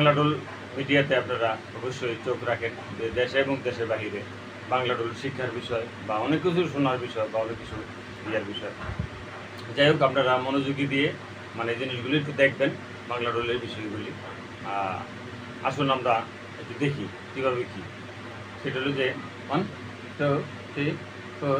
বাংলাডোল মিডিয়াতে আপনারা অবশ্যই চোখ রাখেন দেশে এবং দেশের বাহিরে বাংলাডোল শিক্ষার বিষয় বা অনেক কিছু শোনার বিষয় বা অনেক কিছু ইয়ার বিষয়। যাই হোক, আপনারা মনোযোগী দিয়ে মানে জিনিসগুলি একটু দেখবেন, বাংলাডোলের বিষয়গুলি। আসুন আমরা একটু দেখি কীভাবে কী। সেটা হলো যে ওয়ান টু থ্রি ফোর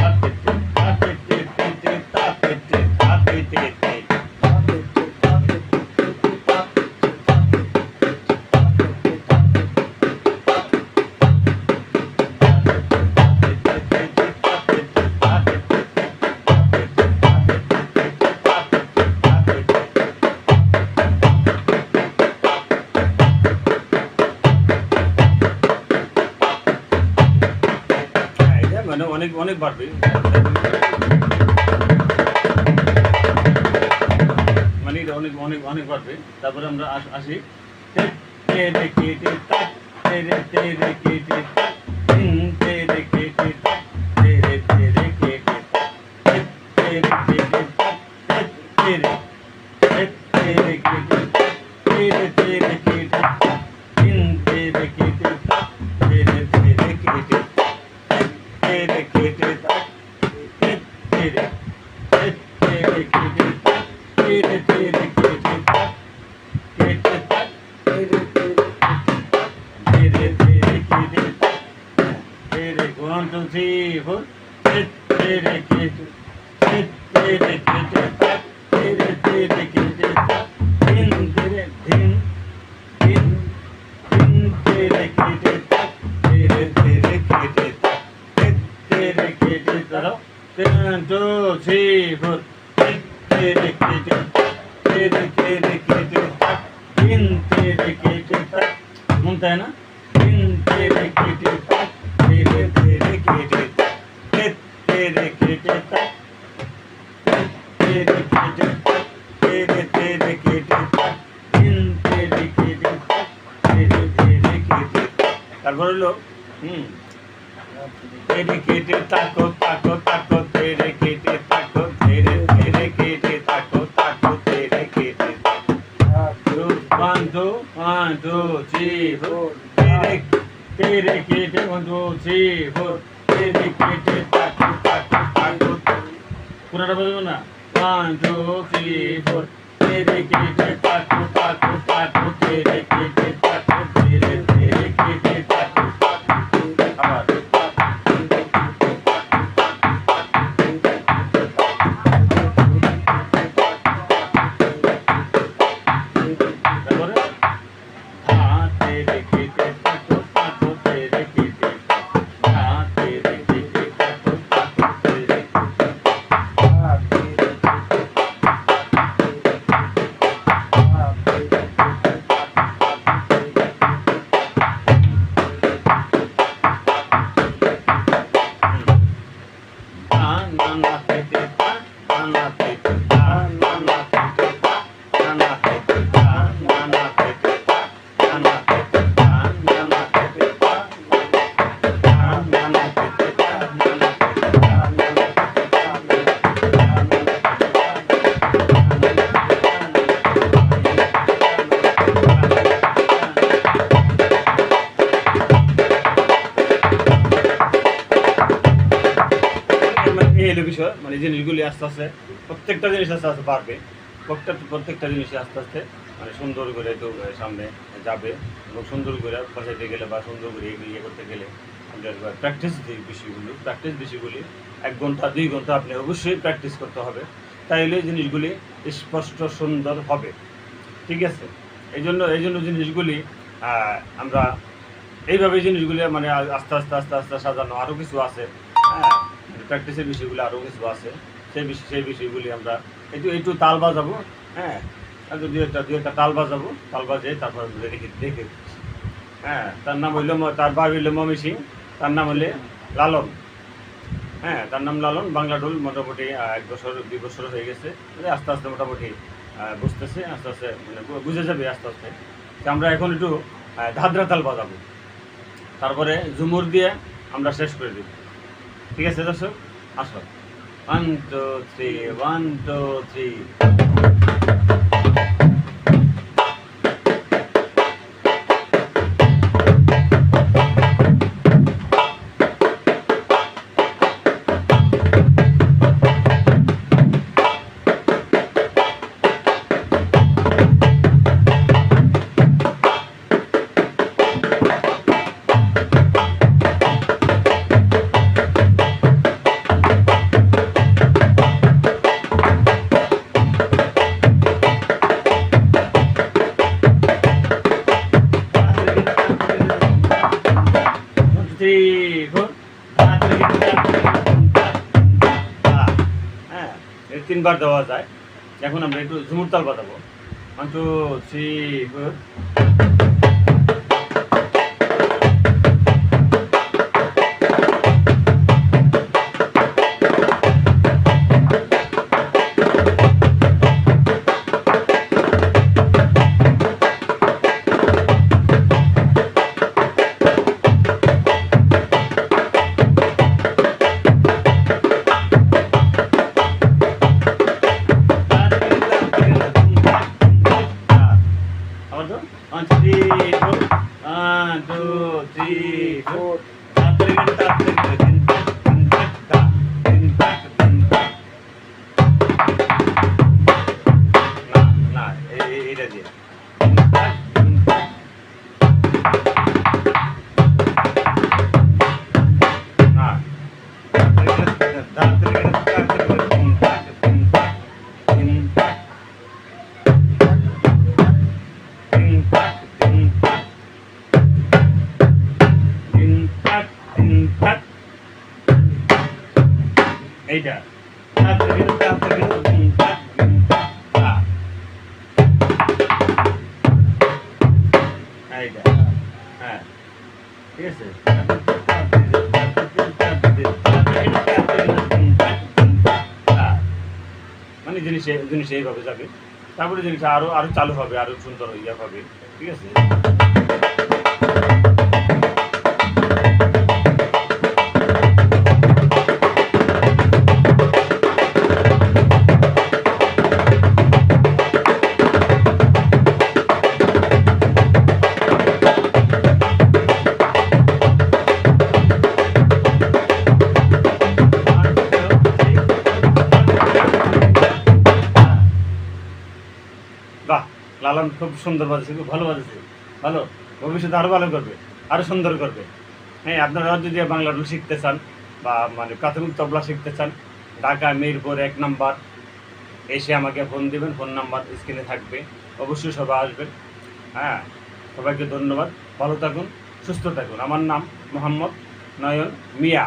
தாத்திட்டு தாத்திட்டு தாத்திட்டு தாத்திட்டு বাড়বে মানে এটা অনেক অনেক অনেক বাড়বে তারপরে আমরা আস- তাক তেরে তেরে কেটে তাক তিন से हो तेरे के तेरे के तेरे तेरे के दिन तेरे दिन दिन दिन तेरे के तेरे तेरे के तेरे के तरफ़ तीन दो से हो तेरे के तेरे तेरे के दिन तेरे के होता है ना दिन तेरे के तेरे তারপর হলো হুম তেরে কেটে তাকো তাকো তাকো তেরে কেটে তাকো তেরে তেরে কেটে তাকো তাকো তেরে কেটে তাকো two three four তেরে তেরে কেটে one two তেরে কেটে তাকো তাকো তাকো পুরোটা বলব না? हाँ जो की हो तेरे की पाकू पाकू पाकू तेरे বিষয় মানে জিনিসগুলি আস্তে আস্তে, প্রত্যেকটা জিনিস আস্তে আস্তে বাড়বে। প্রত্যেকটা প্রত্যেকটা জিনিস আস্তে আস্তে মানে সুন্দর করে তো সামনে যাবে এবং সুন্দর করে বসাইতে গেলে বা সুন্দর করে ইয়ে করতে গেলে আমাদের প্র্যাকটিস যে বিষয়গুলি। প্র্যাকটিস বিষয়গুলি, এক ঘণ্টা, দুই ঘণ্টা আপনি অবশ্যই প্র্যাকটিস করতে হবে। তাইলে জিনিসগুলি স্পষ্ট, সুন্দর হবে। ঠিক আছে? এই জন্য এই জন্য জিনিসগুলি আমরা এইভাবে জিনিসগুলি মানে আস্তে আস্তে আস্তে আস্তে সাজানো আরও কিছু আছে। হ্যাঁ? প্র্যাকটিসের বিষয়গুলো আরও কিছু আছে। সেই বিষয় সেই বিষয়গুলি আমরা একটু একটু তাল বাজাবো হ্যাঁ? আর দু একটা দু একটা তাল বাজাবো, তাল বাজিয়ে তারপর দেখে দিচ্ছি। হ্যাঁ তার নাম হইল তার বাড়ি হইল মমি সিং, তার নাম হলে লালন। হ্যাঁ তার নাম লালন। বাংলা ঢোল মোটামুটি এক বছর, দুই বছর হয়ে গেছে। আস্তে আস্তে মোটামুটি বুঝতেছে, আস্তে আস্তে মানে বুঝে যাবে আস্তে আস্তে। আমরা এখন একটু ধাদ্রা তাল বাজাবো। তারপরে ঝুমুর দিয়ে আমরা শেষ করে দেব। ঠিক আছে দর্শক আসো one two three one two three তিনবার দেওয়া যায়। এখন আমরা একটু ঝুমুরতাল বাজাবো। ওয়ান টু থ্রি ফোর জিনিস এইভাবে যাবে। তারপরে জিনিস আরও আরও চালু হবে, আরও সুন্দর ইয়ে হবে। ঠিক আছে? লালন খুব সুন্দর বাজেছে, খুব ভালো বাজেছে। ভালো? ভবিষ্যতে আরও ভালো করবে আরও সুন্দর করবে। হ্যাঁ আপনারা যদি বাংলা রুল শিখতে চান বা মানে প্রাথমিক তবলা শিখতে চান, ঢাকা, মিরপুর এক নাম্বার। এসে আমাকে ফোন দেবেন, ফোন নাম্বার স্ক্রিনে থাকবে। অবশ্যই সবাই আসবেন। হ্যাঁ সবাইকে ধন্যবাদ। ভালো থাকুন, সুস্থ থাকুন। আমার নাম মোহাম্মদ নয়ন মিয়া।